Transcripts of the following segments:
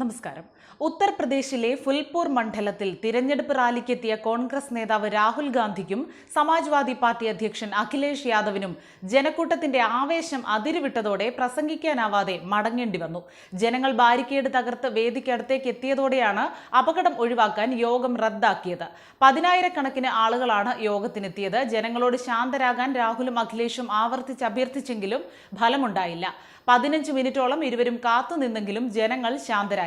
നമസ്കാരം. ഉത്തർപ്രദേശിലെ ഫുൽപൂർ മണ്ഡലത്തിൽ തിരഞ്ഞെടുപ്പ് റാലിക്കെത്തിയ കോൺഗ്രസ് നേതാവ് രാഹുൽ ഗാന്ധിക്കും സമാജ്വാദി പാർട്ടി അധ്യക്ഷൻ അഖിലേഷ് യാദവിനും ജനക്കൂട്ടത്തിന്റെ ആവേശം അതിരുവിട്ടതോടെ പ്രസംഗിക്കാനാവാതെ മടങ്ങേണ്ടി വന്നു. ജനങ്ങൾ ബാരിക്കേഡ് തകർത്ത് വേദിക്കടുത്തേക്ക് എത്തിയതോടെയാണ് അപകടം ഒഴിവാക്കാൻ യോഗം റദ്ദാക്കിയത്. പതിനായിരക്കണക്കിന് ആളുകളാണ് യോഗത്തിനെത്തിയത്. ജനങ്ങളോട് ശാന്തരാകാൻ രാഹുലും അഖിലേഷും ആവർത്തിച്ച് അഭ്യർത്ഥിച്ചെങ്കിലും ഫലമുണ്ടായില്ല. പതിനഞ്ച് മിനിറ്റോളം ഇരുവരും കാത്തുനിന്നെങ്കിലും ജനങ്ങൾ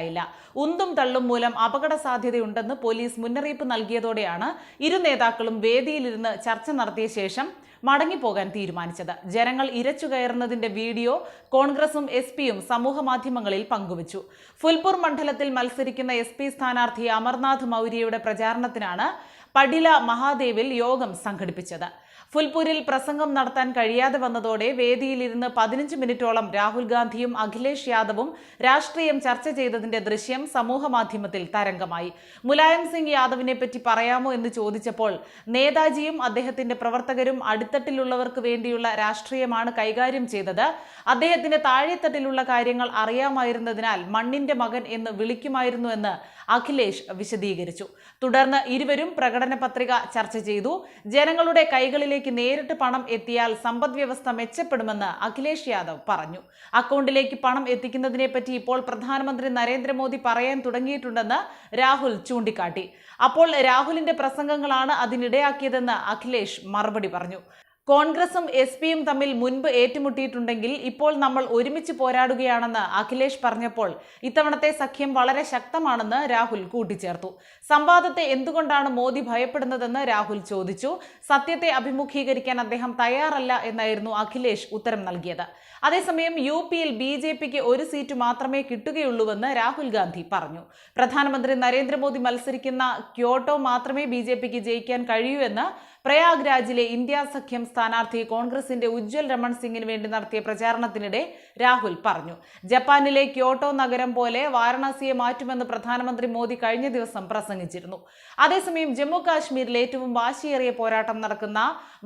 ശാന്തരായില്ല ഉന്തും തള്ളും മൂലം അപകട സാധ്യതയുണ്ടെന്ന് പോലീസ് മുന്നറിയിപ്പ് നൽകിയതോടെയാണ് ഇരു നേതാക്കളും വേദിയിലിരുന്ന് ചർച്ച നടത്തിയ ശേഷം മടങ്ങിപ്പോകാൻ തീരുമാനിച്ചത്. ജനങ്ങൾ ഇരച്ചു കയറുന്നതിന്റെ വീഡിയോ കോൺഗ്രസും എസ് പിയും സമൂഹ മാധ്യമങ്ങളിൽ പങ്കുവച്ചു. ഫുൽപൂർ മണ്ഡലത്തിൽ മത്സരിക്കുന്ന എസ് പി സ്ഥാനാർത്ഥി അമർനാഥ് മൗര്യയുടെ പ്രചാരണത്തിനാണ് പടില മഹാദേവിൽ യോഗം സംഘടിപ്പിച്ചത്. ഫുൽപൂരിൽ പ്രസംഗം നടത്താൻ കഴിയാതെ വന്നതോടെ വേദിയിലിരുന്ന് പതിനഞ്ച് മിനിറ്റോളം രാഹുൽ ഗാന്ധിയും അഖിലേഷ് യാദവും രാഷ്ട്രീയം ചർച്ച ചെയ്തതിന്റെ ദൃശ്യം സമൂഹമാധ്യമത്തിൽ തരംഗമായി. മുലായം സിംഗ് യാദവിനെ പറ്റി പറയാമോ എന്ന് ചോദിച്ചപ്പോൾ നേതാജിയും അദ്ദേഹത്തിന്റെ പ്രവർത്തകരും അടിത്തട്ടിലുള്ളവർക്ക് വേണ്ടിയുള്ള രാഷ്ട്രീയമാണ് കൈകാര്യം ചെയ്തത്. അദ്ദേഹത്തിന് താഴെത്തട്ടിലുള്ള കാര്യങ്ങൾ അറിയാമായിരുന്നതിനാൽ മണ്ണിന്റെ മകൻ എന്ന് വിളിക്കുമായിരുന്നു എന്ന് അഖിലേഷ് വിശദീകരിച്ചു. തുടർന്ന് ഇരുവരും പ്രകടന പത്രിക ചർച്ച ചെയ്തു. ജനങ്ങളുടെ കൈകളിലേക്ക് നേരിട്ട് പണം എത്തിയാൽ സമ്പദ് വ്യവസ്ഥ മെച്ചപ്പെടുമെന്ന് അഖിലേഷ് യാദവ് പറഞ്ഞു. അക്കൗണ്ടിലേക്ക് പണം എത്തിക്കുന്നതിനെപ്പറ്റി ഇപ്പോൾ പ്രധാനമന്ത്രി നരേന്ദ്രമോദി പറയാൻ തുടങ്ങിയിട്ടുണ്ടെന്ന് രാഹുൽ ചൂണ്ടിക്കാട്ടി. അപ്പോൾ രാഹുലിന്റെ പ്രസംഗങ്ങളാണ് അതിനിടയാക്കിയതെന്ന് അഖിലേഷ് മറുപടി പറഞ്ഞു. കോൺഗ്രസും എസ് പിയും തമ്മിൽ മുൻപ് ഏറ്റുമുട്ടിയിട്ടുണ്ടെങ്കിൽ ഇപ്പോൾ നമ്മൾ ഒരുമിച്ച് പോരാടുകയാണെന്ന് അഖിലേഷ് പറഞ്ഞപ്പോൾ ഇത്തവണത്തെ സഖ്യം വളരെ ശക്തമാണെന്ന് രാഹുൽ കൂട്ടിച്ചേർത്തു. സംവാദത്തെ എന്തുകൊണ്ടാണ് മോദി ഭയപ്പെടുന്നതെന്ന് രാഹുൽ ചോദിച്ചു. സത്യത്തെ അഭിമുഖീകരിക്കാൻ അദ്ദേഹം തയ്യാറല്ല എന്നായിരുന്നു അഖിലേഷ് ഉത്തരം നൽകിയത്. അതേസമയം യു പിയിൽ ബി ജെ പിക്ക് ഒരു സീറ്റ് മാത്രമേ കിട്ടുകയുള്ളൂവെന്ന് രാഹുൽ ഗാന്ധി പറഞ്ഞു. പ്രധാനമന്ത്രി നരേന്ദ്രമോദി മത്സരിക്കുന്ന ക്യോട്ടോ മാത്രമേ ബി ജയിക്കാൻ കഴിയൂ എന്ന് പ്രയാഗ്രാജിലെ ഇന്ത്യ സഖ്യം സ്ഥാനാർത്ഥി കോൺഗ്രസിന്റെ ഉജ്ജ്വൽ രമൺ സിംഗിന് വേണ്ടി നടത്തിയ പ്രചാരണത്തിനിടെ രാഹുൽ പറഞ്ഞു. ജപ്പാനിലെ ക്യോട്ടോ നഗരം പോലെ വാരണാസിയെ മാറ്റുമെന്ന് പ്രധാനമന്ത്രി മോദി കഴിഞ്ഞ ദിവസം പ്രസംഗിച്ചിരുന്നു. അതേസമയം ജമ്മു കാശ്മീരിൽ ഏറ്റവും വാശിയേറിയ പോരാട്ടം നടക്കുന്ന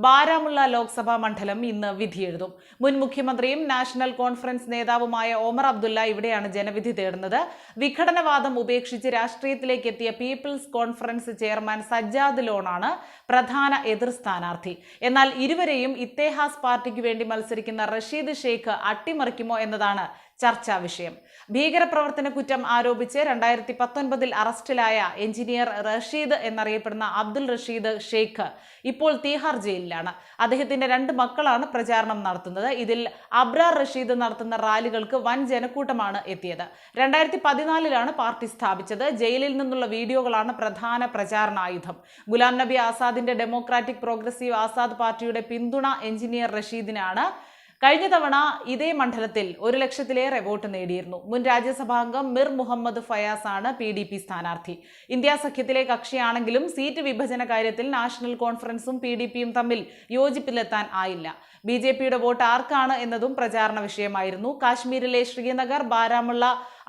ബാരാമുള്ള ലോക്സഭാ മണ്ഡലം ഇന്ന് വിധിയെഴുതും. മുൻ മുഖ്യമന്ത്രിയും നാഷണൽ കോൺഫറൻസ് നേതാവുമായ ഒമർ അബ്ദുള്ള ഇവിടെയാണ് ജനവിധി തേടുന്നത്. വിഘടനവാദം ഉപേക്ഷിച്ച് രാഷ്ട്രീയത്തിലേക്ക് എത്തിയ പീപ്പിൾസ് കോൺഫറൻസ് ചെയർമാൻ സജ്ജാദ് ലോണാണ് പ്രധാന എതിർ സ്ഥാനാർത്ഥി. എന്നാൽ ഇരുവരെയും ഇത്തേഹാസ് പാർട്ടിക്ക് വേണ്ടി മത്സരിക്കുന്ന റഷീദ് ഷെയ്ഖ് അട്ടിമറിക്കുമോ എന്നതാണ് ചർച്ചാ വിഷയം. ഭീകരപ്രവർത്തന കുറ്റം ആരോപിച്ച് രണ്ടായിരത്തി പത്തൊൻപതിൽ അറസ്റ്റിലായ എഞ്ചിനീയർ റഷീദ് എന്നറിയപ്പെടുന്ന അബ്ദുൽ റഷീദ് ഷെയ്ഖ് ഇപ്പോൾ തീഹാർ ജയിലിലാണ്. അദ്ദേഹത്തിന്റെ രണ്ട് മക്കളാണ് പ്രചാരണം നടത്തുന്നത്. ഇതിൽ അബ്രാർ റഷീദ് നടത്തുന്ന റാലികൾക്ക് വൻ ജനക്കൂട്ടമാണ് എത്തിയത്. രണ്ടായിരത്തി പതിനാലിലാണ് പാർട്ടി സ്ഥാപിച്ചത്. ജയിലിൽ നിന്നുള്ള വീഡിയോകളാണ് പ്രധാന പ്രചാരണ ആയുധം. ഗുലാം നബി ആസാദിന്റെ ഡെമോക്രാറ്റിക് പ്രോഗ്രസീവ് ആസാദ് പാർട്ടിയുടെ പിന്തുണ എഞ്ചിനീയർ റഷീദിനാണ്. കഴിഞ്ഞ തവണ ഇതേ മണ്ഡലത്തിൽ ഒരു ലക്ഷത്തിലേറെ വോട്ട് നേടിയിരുന്നു. മുൻ രാജ്യസഭാംഗം മിർ മുഹമ്മദ് ഫയാസ് ആണ് പി ഡി പി സ്ഥാനാർത്ഥി. ഇന്ത്യ സഖ്യത്തിലെ കക്ഷിയാണെങ്കിലും സീറ്റ് വിഭജന കാര്യത്തിൽ നാഷണൽ കോൺഫറൻസും പി ഡി പിയും തമ്മിൽ യോജിപ്പിലെത്താൻ ആയില്ല. ബി ജെ പിയുടെ വോട്ട് ആർക്കാണ് എന്നതും പ്രചാരണ വിഷയമായിരുന്നു. കാശ്മീരിലെ ശ്രീനഗർ ബാരാമുള്ള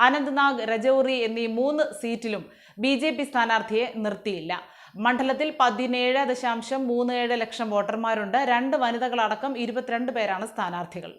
അനന്ത്നാഗ് രജൌറി എന്നീ മൂന്ന് സീറ്റിലും ബി ജെ പി സ്ഥാനാർത്ഥിയെ നിർത്തിയില്ല. മണ്ഡലത്തിൽ പതിനേഴ് ദശാംശം മൂന്ന് ഏഴ് ലക്ഷം വോട്ടർമാരുണ്ട്. രണ്ട് വനിതകളടക്കം ഇരുപത്തിരണ്ട് പേരാണ് സ്ഥാനാർത്ഥികൾ.